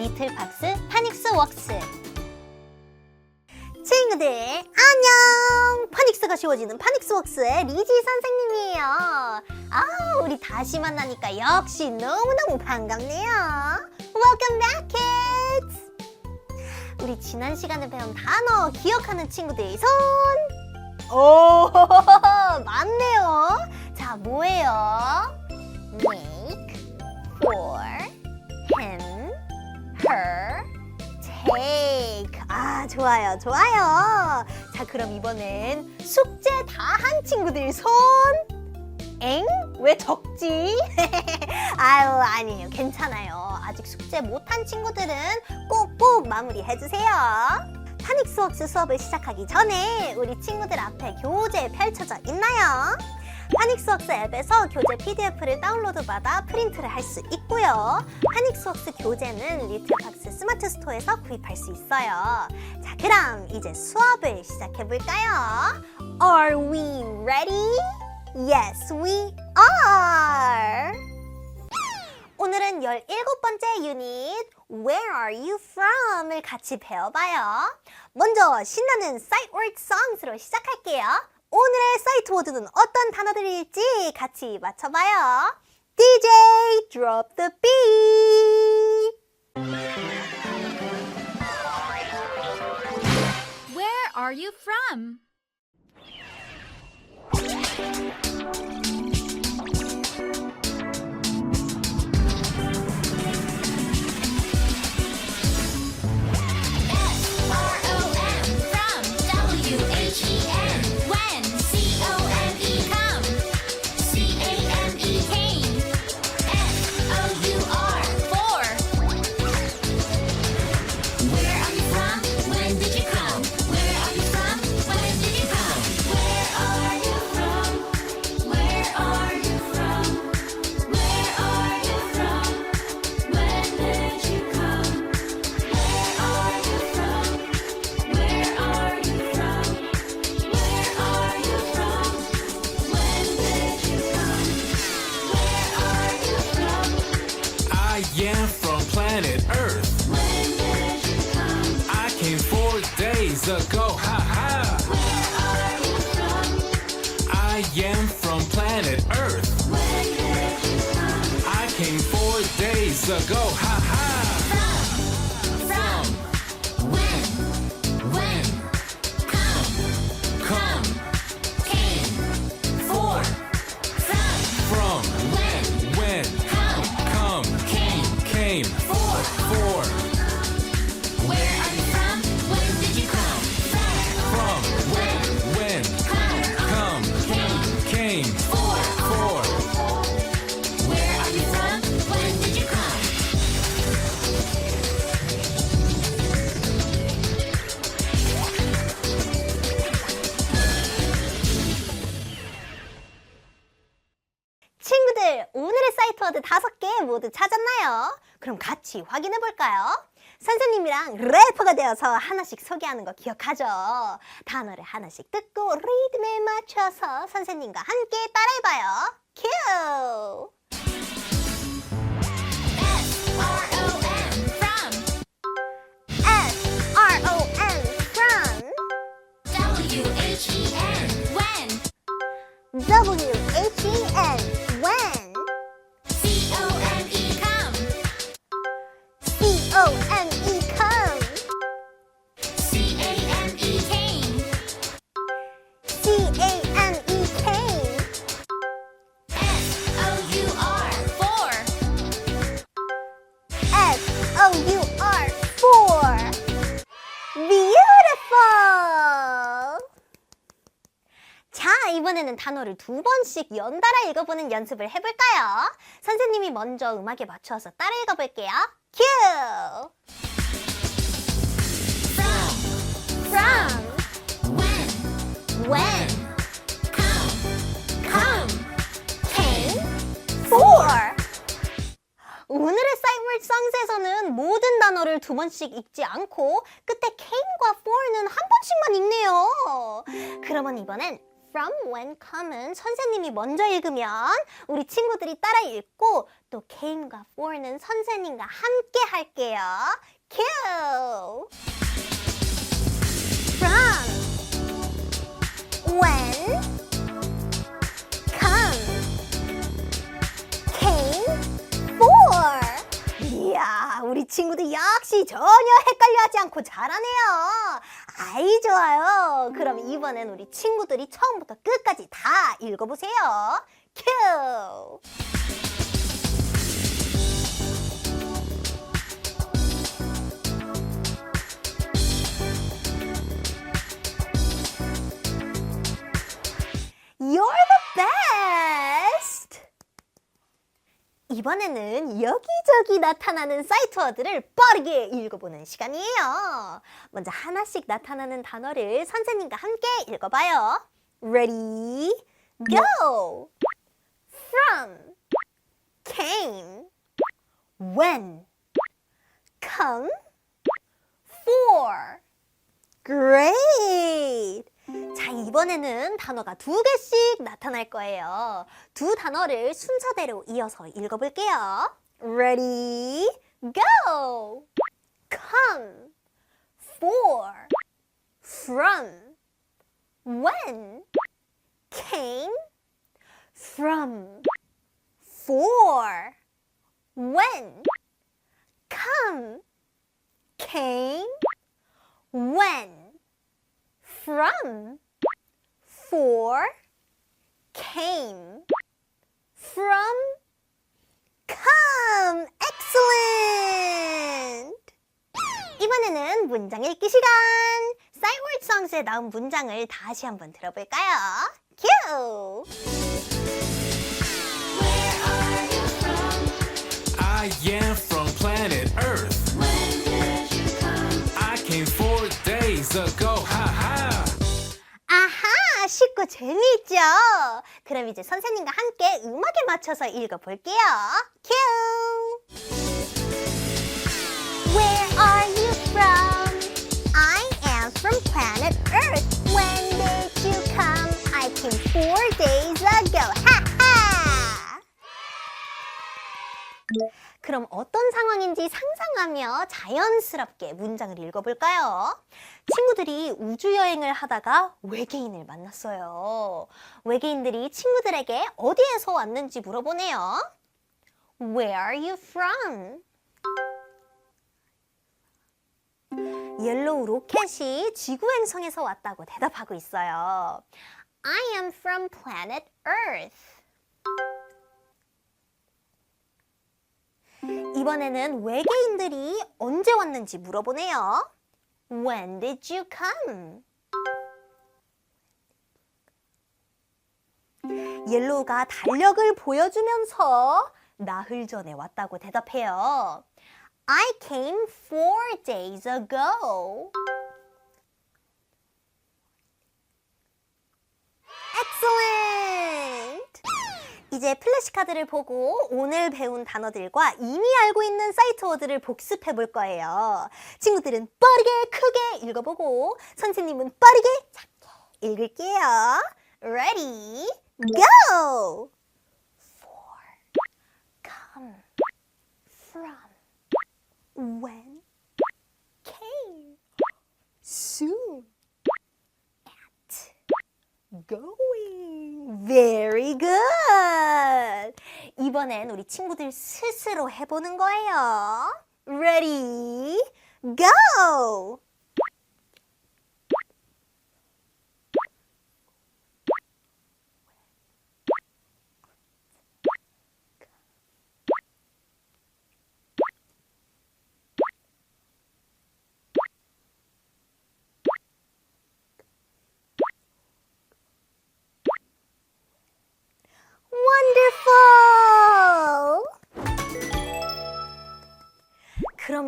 리틀박스 파닉스 웍스. 친구들 안녕! 파닉스가 쉬워지는 파닉스 웍스의 리지 선생님이에요. 아 우리 다시 만나니까 역시 너무너무 반갑네요. Welcome back kids! 우리 지난 시간에 배운 단어 기억하는 친구들 손! 오, 맞네요. 자, 뭐예요? 좋아요, 좋아요. 자, 그럼 이번엔 숙제 다 한 친구들 손. 엥? 왜 적지? 아유, 아니에요. 괜찮아요. 아직 숙제 못한 친구들은 꼭꼭 마무리해주세요. 파닉스웍스 수업을 시작하기 전에 우리 친구들 앞에 교재 펼쳐져 있나요? 파닉스웍스 앱에서 교재 PDF를 다운로드 받아 프린트를 할 수 있고요. 파닉스웍스 교재는 리틀박스 스마트 스토어에서 구입할 수 있어요. 자, 그럼 이제 수업을 시작해 볼까요? Are we ready? Yes, we are! 오늘은 17번째 유닛 Where are you from?을 같이 배워봐요. 먼저 신나는 Sight Word Songs로 시작할게요. 오늘의 사이트 워드는 어떤 단어들일지 같이 맞춰봐요. DJ drop the beat. Where are you from? Came four days ago. Ha ha. 모두 찾았나요? 그럼 같이 확인해 볼까요? 선생님이랑 래퍼가 되어서 하나씩 소개하는 거 기억하죠? 단어를 하나씩 듣고 리듬에 맞춰서 선생님과 함께 따라해봐요. 큐! From. From W-H-E-N. When. W 단어를 두 번씩 연달아 읽어보는 연습을 해볼까요? 선생님이 먼저 음악에 맞춰서 따라 읽어볼게요. 큐! From. From, When. when, Come. come, came, for. 오늘의 사이월드 쌍스에서는 모든 단어를 두 번씩 읽지 않고 끝에 came과 for는 한 번씩만 읽네요. 그러면 이번엔 from, when, come은 선생님이 먼저 읽으면 우리 친구들이 따라 읽고 또 came과 for는 선생님과 함께 할게요. cue! from, when, come, came, for. 이야, 우리 친구들 역시 전혀 헷갈려하지 않고 잘하네요. 아이 좋아요. 그럼 이번엔 우리 친구들이 처음부터 끝까지 다 읽어보세요. 큐. You're the best! 이번에는 여기 저기 나타나는 사이트워드를 빠르게 읽어보는 시간이에요. 먼저 하나씩 나타나는 단어를 선생님과 함께 읽어봐요. Ready, go! From, came, when, come, for. Great! 자, 이번에는 단어가 두 개씩 나타날 거예요. 두 단어를 순서대로 이어서 읽어볼게요. Ready, go! Come, for, from, when, came, from, for, when, come, came, when, from, for, came, from, come. Excellent! 이번에는 문장 읽기 시간! Signword Songs에 나온 문장을 다시 한번 들어볼까요? 큐! I am from planet Earth. 쉽고 재미있죠? 그럼 이제 선생님과 함께 음악에 맞춰서 읽어볼게요. 큐! 그럼 어떤 상황인지 상상하며 자연스럽게 문장을 읽어볼까요? 친구들이 우주 여행을 하다가 외계인을 만났어요. 외계인들이 친구들에게 어디에서 왔는지 물어보네요. Where are you from? 옐로우 로켓이 지구 행성에서 왔다고 대답하고 있어요. I am from planet Earth. 이번에는 외계인들이 언제 왔는지 물어보네요. When did you come? 옐로우가 달력을 보여주면서 나흘 전에 왔다고 대답해요. I came four days ago. Excellent! 이제 플래시카드를 보고 오늘 배운 단어들과 이미 알고 있는 사이트 워드를 복습해 볼 거예요. 친구들은 빠르게 크게 읽어보고 선생님은 빠르게 작게 읽을게요. Ready, go! For, come, from, when, came, soon, at, going. Very good. 이번엔 우리 친구들 스스로 해보는 거예요. Ready, go.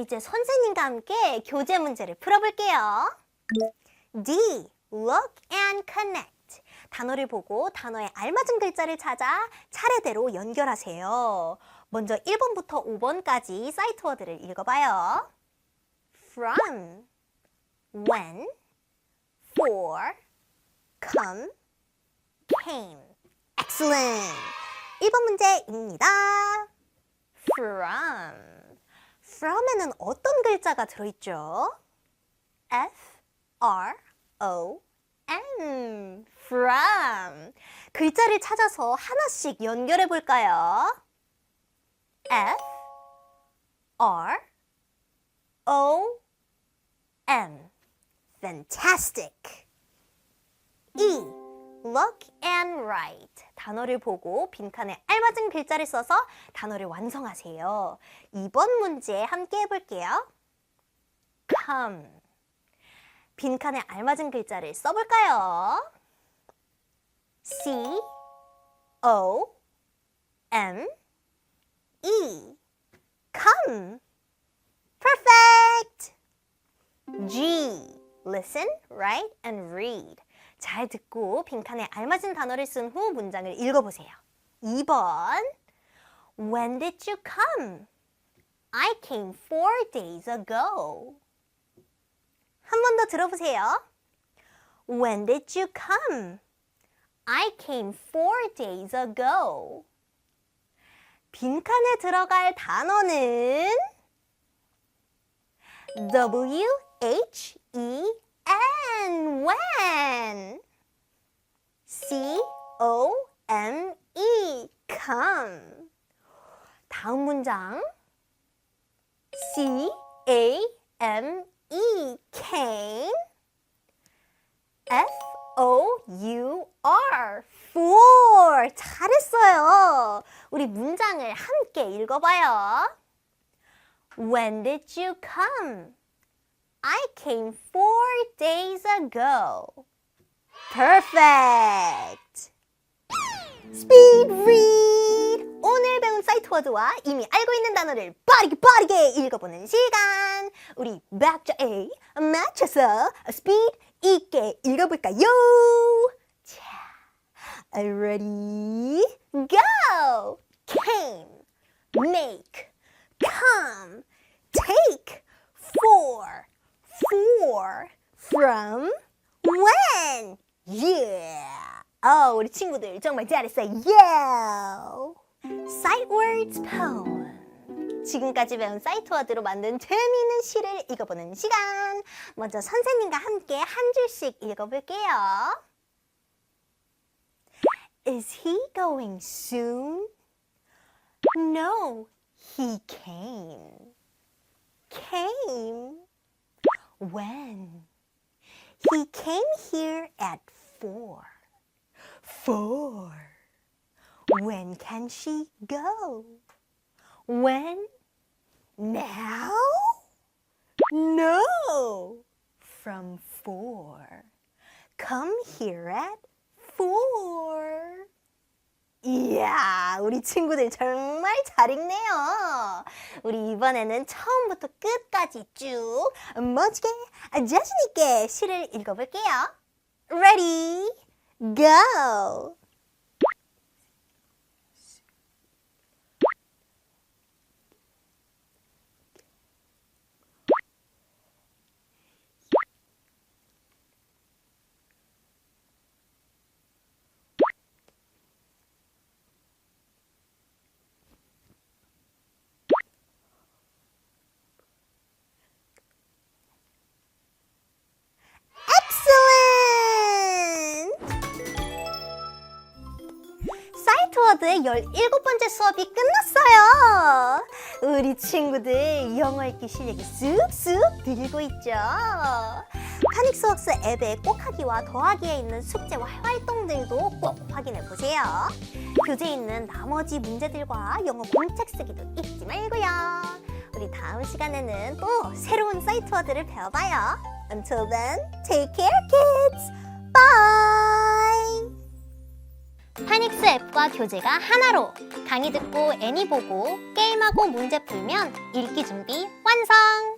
이제 선생님과 함께 교재 문제를 풀어볼게요. D. Look and connect. 단어를 보고 단어에 알맞은 글자를 찾아 차례대로 연결하세요. 먼저 1번부터 5번까지 사이트 워드를 읽어봐요. From, when, for, come, came. Excellent. 1번 문제입니다. From. From에는 어떤 글자가 들어있죠? F, R, O, M. From. 글자를 찾아서 하나씩 연결해 볼까요? F, R, O, M. Fantastic. E. Look and write. 단어를 보고 빈칸에 알맞은 글자를 써서 단어를 완성하세요. 이번 문제 함께 해볼게요. come. 빈칸에 알맞은 글자를 써볼까요? C O M E come. Perfect. G. Listen, write, and read. 잘 듣고 빈칸에 알맞은 단어를 쓴 후 문장을 읽어보세요. 2번. When did you come? I came four days ago. 한 번 더 들어보세요. When did you come? I came four days ago. 빈칸에 들어갈 단어는 W H E N when C O M E come 다음 문장 C A M E came F O U R for 잘했어요. 우리 문장을 함께 읽어봐요. When did you come? I came four days ago. Perfect. Speed read. 오늘 배운 사이트 워드와 이미 알고 있는 단어를 빠르게 빠르게 읽어보는 시간. 우리 박자 A 맞춰서 스피드 있게 읽어볼까요? 자, ready, go. Came, make, come, take, for, for, from, when. Yeah. 어, 우리 친구들 정말 잘했어요. Yeah. Sight words poem. 지금까지 배운 사이트 워드로 만든 재미있는 시를 읽어보는 시간. 먼저 선생님과 함께 한 줄씩 읽어볼게요. Is he going soon? No, he came. Came. When? He came here at four. Four. When can she go? When? Now? No. From four. Come here at four. 이야, 우리 친구들 정말 잘 읽네요. 우리 이번에는 처음부터 끝까지 쭉 멋지게 자신 있게 시를 읽어볼게요. Ready, go! 사이트워드의 17번째 수업이 끝났어요. 우리 친구들 영어 읽기 실력이 쑥쑥 늘고 있죠. 파닉스웍스 앱에 꼭하기와 더하기에 있는 숙제와 활동들도 꼭 확인해 보세요. 교재에 있는 나머지 문제들과 영어 공책 쓰기도 잊지 말고요. 우리 다음 시간에는 또 새로운 사이트워드를 배워봐요. Until then, take care, kids. Bye. 파닉스 앱과 교재가 하나로 강의 듣고 애니 보고 게임하고 문제 풀면 읽기 준비 완성!